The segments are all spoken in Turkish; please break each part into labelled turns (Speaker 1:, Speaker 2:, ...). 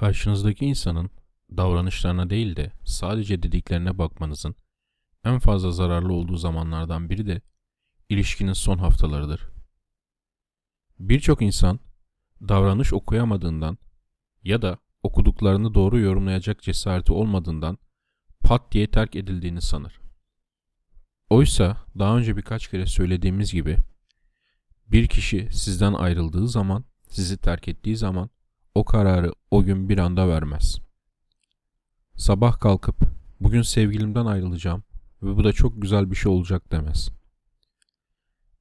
Speaker 1: Karşınızdaki insanın davranışlarına değil de sadece dediklerine bakmanızın en fazla zararlı olduğu zamanlardan biri de ilişkinin son haftalarıdır. Birçok insan davranış okuyamadığından ya da okuduklarını doğru yorumlayacak cesareti olmadığından pat diye terk edildiğini sanır. Oysa daha önce birkaç kere söylediğimiz gibi bir kişi sizden ayrıldığı zaman, sizi terk ettiği zaman o kararı o gün bir anda vermez. Sabah kalkıp bugün sevgilimden ayrılacağım ve bu da çok güzel bir şey olacak demez.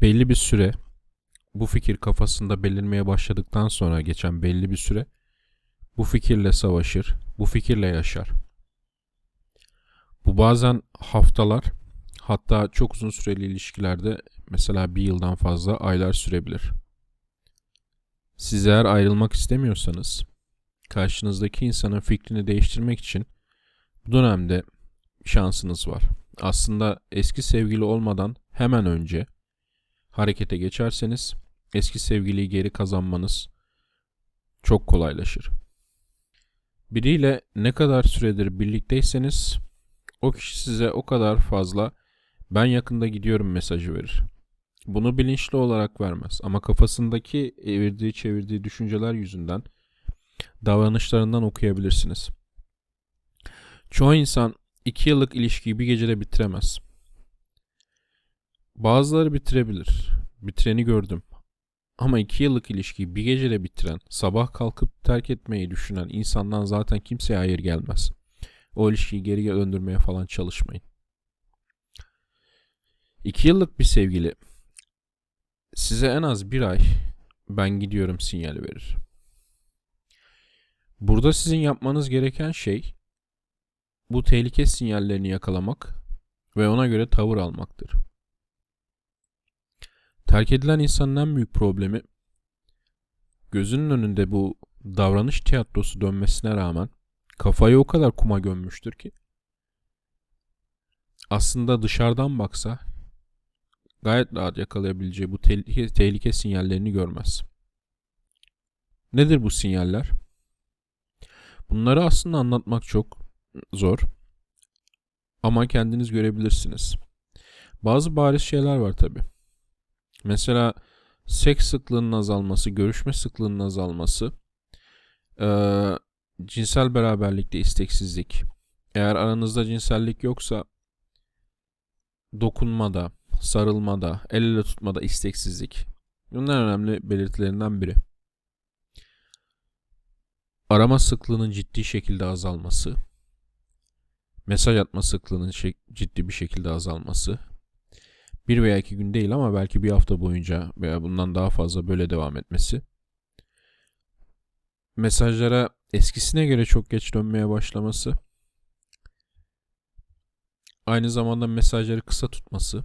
Speaker 1: Belli bir süre bu fikir kafasında belirmeye başladıktan sonra geçen belli bir süre bu fikirle savaşır, bu fikirle yaşar. Bu bazen haftalar hatta çok uzun süreli ilişkilerde mesela bir yıldan fazla aylar sürebilir. Siz eğer ayrılmak istemiyorsanız karşınızdaki insanın fikrini değiştirmek için bu dönemde şansınız var. Aslında eski sevgili olmadan hemen önce harekete geçerseniz eski sevgiliyi geri kazanmanız çok kolaylaşır. Biriyle ne kadar süredir birlikteyseniz o kişi size o kadar fazla ben yakında gidiyorum mesajı verir. Bunu bilinçli olarak vermez ama kafasındaki evirdiği çevirdiği düşünceler yüzünden davranışlarından okuyabilirsiniz. Çoğu insan iki yıllık ilişkiyi bir gecede bitiremez. Bazıları bitirebilir. Bitireni gördüm. Ama iki yıllık ilişkiyi bir gecede bitiren, sabah kalkıp terk etmeyi düşünen insandan zaten kimseye hayır gelmez. O ilişkiyi geri döndürmeye falan çalışmayın. İki yıllık bir sevgili size en az bir ay ben gidiyorum sinyali verir. Burada sizin yapmanız gereken şey bu tehlike sinyallerini yakalamak ve ona göre tavır almaktır. Terk edilen insanın en büyük problemi gözünün önünde bu davranış tiyatrosu dönmesine rağmen kafayı o kadar kuma gömmüştür ki aslında dışarıdan baksa gayet rahat yakalayabileceği bu tehlike, tehlike sinyallerini görmez. Nedir bu sinyaller? Bunları aslında anlatmak çok zor. Ama kendiniz görebilirsiniz. Bazı bariz şeyler var tabi. Mesela seks sıklığının azalması, görüşme sıklığının azalması, ee, cinsel beraberlikte isteksizlik. Eğer aranızda cinsellik yoksa dokunmada, sarılmada, el ele tutmada isteksizlik. Bunlar önemli belirtilerinden biri. Arama sıklığının ciddi şekilde azalması, mesaj atma sıklığının ciddi bir şekilde azalması, bir veya iki gün değil ama belki bir hafta boyunca veya bundan daha fazla böyle devam etmesi, mesajlara eskisine göre çok geç dönmeye başlaması, aynı zamanda mesajları kısa tutması,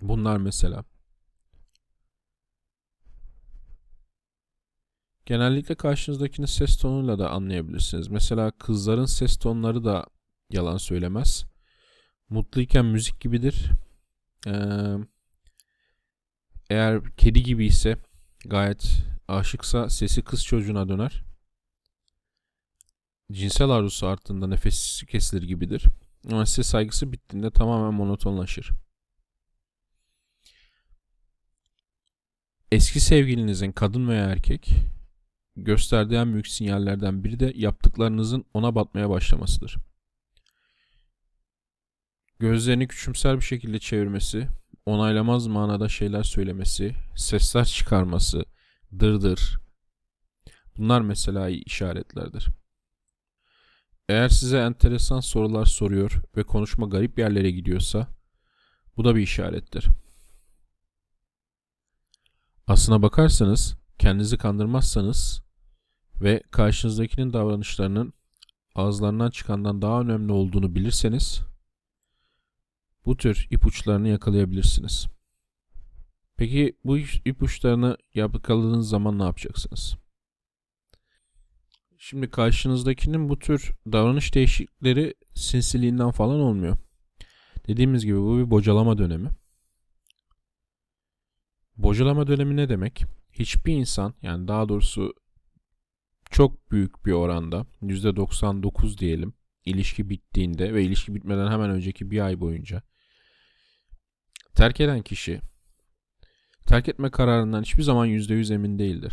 Speaker 1: bunlar mesela. Genellikle karşınızdakinin ses tonuyla da anlayabilirsiniz. Mesela kızların ses tonları da yalan söylemez. Mutluyken müzik gibidir. Ee, eğer kedi gibi ise gayet aşıksa sesi kız çocuğuna döner. Cinsel arzusu arttığında nefesi kesilir gibidir. Ama size saygısı bittiğinde tamamen monotonlaşır. Eski sevgilinizin kadın veya erkek gösterdiği en büyük sinyallerden biri de yaptıklarınızın ona batmaya başlamasıdır. Gözlerini küçümser bir şekilde çevirmesi, onaylamaz manada şeyler söylemesi, sesler çıkarması, dırdır. Bunlar mesela işaretlerdir. Eğer size enteresan sorular soruyor ve konuşma garip yerlere gidiyorsa bu da bir işarettir. Aslına bakarsanız kendinizi kandırmazsanız ve karşınızdakinin davranışlarının ağızlarından çıkandan daha önemli olduğunu bilirseniz bu tür ipuçlarını yakalayabilirsiniz. Peki bu ipuçlarını yakaladığınız zaman ne yapacaksınız? Şimdi karşınızdakinin bu tür davranış değişiklikleri sinsiliğinden falan olmuyor. Dediğimiz gibi bu bir bocalama dönemi. Bocalama dönemi ne demek? Hiçbir insan yani daha doğrusu çok büyük bir oranda %99 diyelim ilişki bittiğinde ve ilişki bitmeden hemen önceki bir ay boyunca terk eden kişi terk etme kararından hiçbir zaman %100 emin değildir.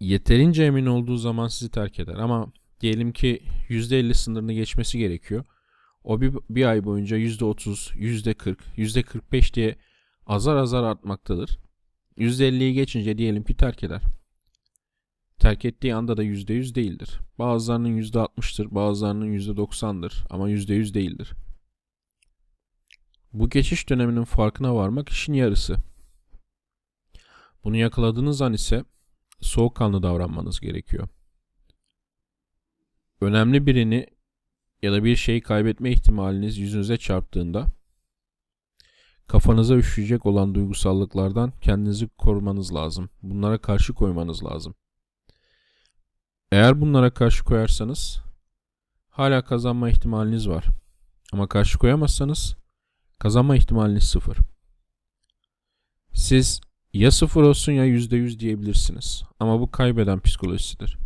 Speaker 1: Yeterince emin olduğu zaman sizi terk eder ama diyelim ki %50 sınırını geçmesi gerekiyor. O bir, bir ay boyunca %30, %40, %45 diye azar azar artmaktadır. %50'yi geçince diyelim ki terk eder. Terk ettiği anda da %100 değildir. Bazılarının %60'tır, bazılarının %90'dır ama %100 değildir. Bu geçiş döneminin farkına varmak işin yarısı. Bunu yakaladığınız an ise soğukkanlı davranmanız gerekiyor. Önemli birini ya da bir şeyi kaybetme ihtimaliniz yüzünüze çarptığında kafanıza üşüyecek olan duygusallıklardan kendinizi korumanız lazım. Bunlara karşı koymanız lazım. Eğer bunlara karşı koyarsanız hala kazanma ihtimaliniz var. Ama karşı koyamazsanız kazanma ihtimaliniz sıfır. Siz ya sıfır olsun ya yüzde yüz diyebilirsiniz. Ama bu kaybeden psikolojisidir.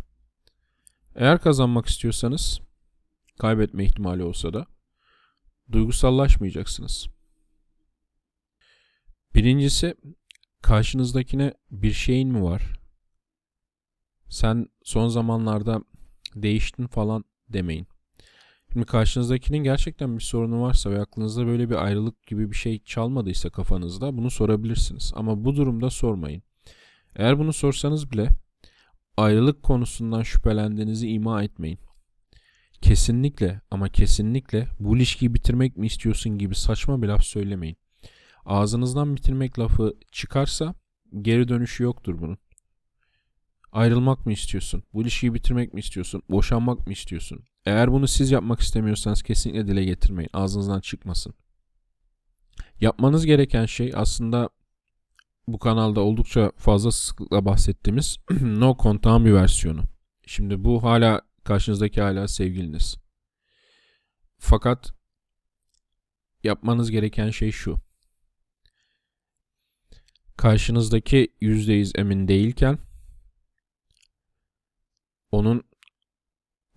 Speaker 1: Eğer kazanmak istiyorsanız kaybetme ihtimali olsa da duygusallaşmayacaksınız. Birincisi karşınızdakine bir şeyin mi var? Sen son zamanlarda değiştin falan demeyin. Şimdi karşınızdakinin gerçekten bir sorunu varsa ve aklınızda böyle bir ayrılık gibi bir şey çalmadıysa kafanızda bunu sorabilirsiniz. Ama bu durumda sormayın. Eğer bunu sorsanız bile ayrılık konusundan şüphelendiğinizi ima etmeyin. Kesinlikle ama kesinlikle bu ilişkiyi bitirmek mi istiyorsun gibi saçma bir laf söylemeyin. Ağzınızdan bitirmek lafı çıkarsa geri dönüşü yoktur bunun. Ayrılmak mı istiyorsun? Bu ilişkiyi bitirmek mi istiyorsun? Boşanmak mı istiyorsun? Eğer bunu siz yapmak istemiyorsanız kesinlikle dile getirmeyin. Ağzınızdan çıkmasın. Yapmanız gereken şey aslında bu kanalda oldukça fazla sıklıkla bahsettiğimiz no kontağın bir versiyonu. Şimdi bu hala karşınızdaki hala sevgiliniz. Fakat yapmanız gereken şey şu. Karşınızdaki %100 emin değilken onun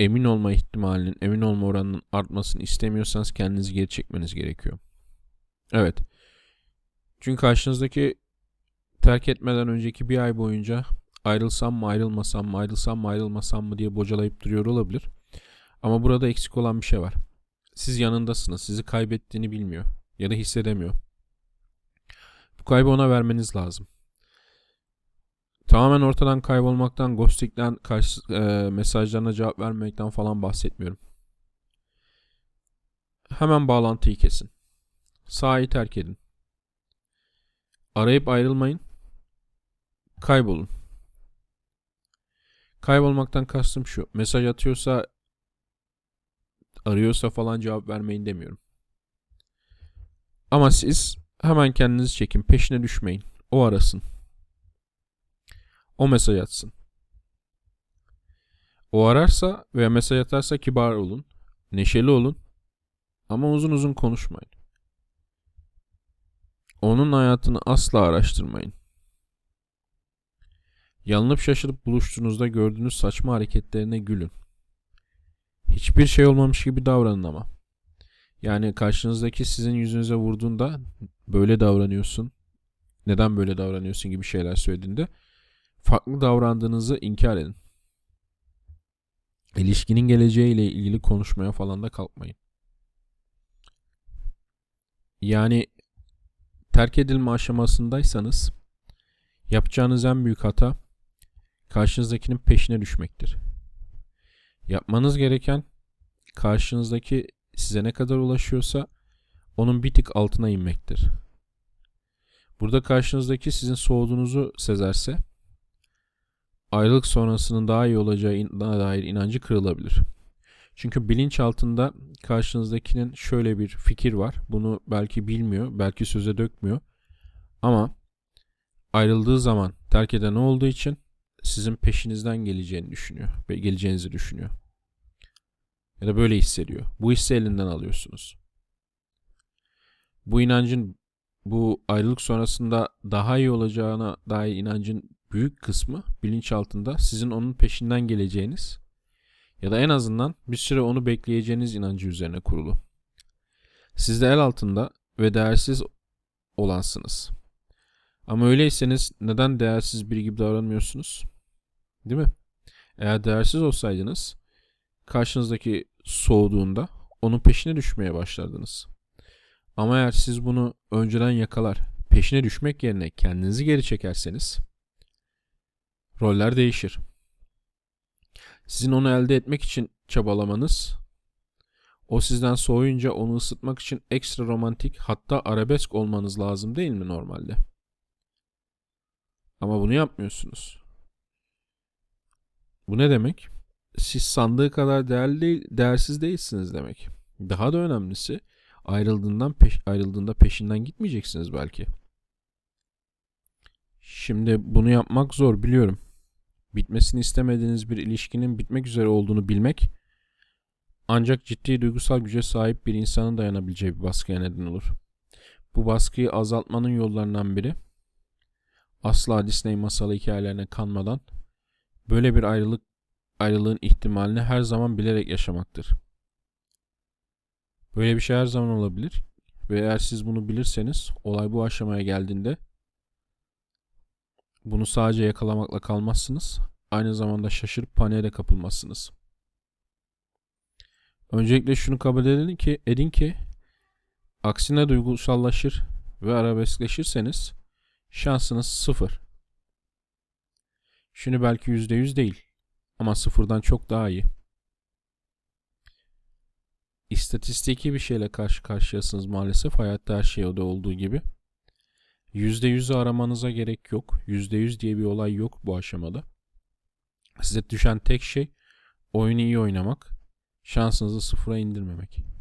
Speaker 1: emin olma ihtimalinin, emin olma oranının artmasını istemiyorsanız kendinizi geri çekmeniz gerekiyor. Evet. Çünkü karşınızdaki terk etmeden önceki bir ay boyunca ayrılsam mı ayrılmasam mı ayrılsam mı ayrılmasam mı diye bocalayıp duruyor olabilir. Ama burada eksik olan bir şey var. Siz yanındasınız. Sizi kaybettiğini bilmiyor. Ya da hissedemiyor. Bu kaybı ona vermeniz lazım. Tamamen ortadan kaybolmaktan, ghosting'den, karşı, e, mesajlarına cevap vermekten falan bahsetmiyorum. Hemen bağlantıyı kesin. Sahayı terk edin. Arayıp ayrılmayın. Kaybolun. Kaybolmaktan kastım şu. Mesaj atıyorsa arıyorsa falan cevap vermeyin demiyorum. Ama siz hemen kendinizi çekin. Peşine düşmeyin. O arasın. O mesaj atsın. O ararsa veya mesaj atarsa kibar olun. Neşeli olun. Ama uzun uzun konuşmayın. Onun hayatını asla araştırmayın. Yanılıp şaşırıp buluştuğunuzda gördüğünüz saçma hareketlerine gülün. Hiçbir şey olmamış gibi davranın ama. Yani karşınızdaki sizin yüzünüze vurduğunda böyle davranıyorsun. Neden böyle davranıyorsun gibi şeyler söylediğinde farklı davrandığınızı inkar edin. İlişkinin geleceğiyle ilgili konuşmaya falan da kalkmayın. Yani terk edilme aşamasındaysanız yapacağınız en büyük hata karşınızdakinin peşine düşmektir. Yapmanız gereken karşınızdaki size ne kadar ulaşıyorsa onun bir tık altına inmektir. Burada karşınızdaki sizin soğuduğunuzu sezerse ayrılık sonrasının daha iyi olacağına dair inancı kırılabilir. Çünkü bilinç altında karşınızdakinin şöyle bir fikir var. Bunu belki bilmiyor, belki söze dökmüyor. Ama ayrıldığı zaman terk eden olduğu için sizin peşinizden geleceğini düşünüyor ve geleceğinizi düşünüyor. Ya da böyle hissediyor. Bu hissi elinden alıyorsunuz. Bu inancın bu ayrılık sonrasında daha iyi olacağına dair inancın büyük kısmı bilinçaltında sizin onun peşinden geleceğiniz ya da en azından bir süre onu bekleyeceğiniz inancı üzerine kurulu. Siz de el altında ve değersiz olansınız. Ama öyleyseniz neden değersiz biri gibi davranmıyorsunuz? Değil mi? Eğer değersiz olsaydınız karşınızdaki soğuduğunda onun peşine düşmeye başlardınız. Ama eğer siz bunu önceden yakalar, peşine düşmek yerine kendinizi geri çekerseniz roller değişir. Sizin onu elde etmek için çabalamanız o sizden soğuyunca onu ısıtmak için ekstra romantik hatta arabesk olmanız lazım değil mi normalde? Ama bunu yapmıyorsunuz. Bu ne demek? Siz sandığı kadar değerli değersiz değilsiniz demek. Daha da önemlisi ayrıldığından peş, ayrıldığında peşinden gitmeyeceksiniz belki. Şimdi bunu yapmak zor biliyorum. Bitmesini istemediğiniz bir ilişkinin bitmek üzere olduğunu bilmek ancak ciddi duygusal güce sahip bir insanın dayanabileceği bir baskıya neden olur. Bu baskıyı azaltmanın yollarından biri asla Disney masalı hikayelerine kanmadan böyle bir ayrılık ayrılığın ihtimalini her zaman bilerek yaşamaktır. Böyle bir şey her zaman olabilir ve eğer siz bunu bilirseniz olay bu aşamaya geldiğinde bunu sadece yakalamakla kalmazsınız. Aynı zamanda şaşırıp paniğe de kapılmazsınız. Öncelikle şunu kabul edin ki, edin ki aksine duygusallaşır ve arabeskleşirseniz şansınız sıfır. Şunu belki yüzde yüz değil ama sıfırdan çok daha iyi. İstatistiki bir şeyle karşı karşıyasınız maalesef. Hayatta her şey o olduğu gibi. Yüzde yüzü aramanıza gerek yok. Yüzde yüz diye bir olay yok bu aşamada. Size düşen tek şey oyunu iyi oynamak, şansınızı sıfıra indirmemek.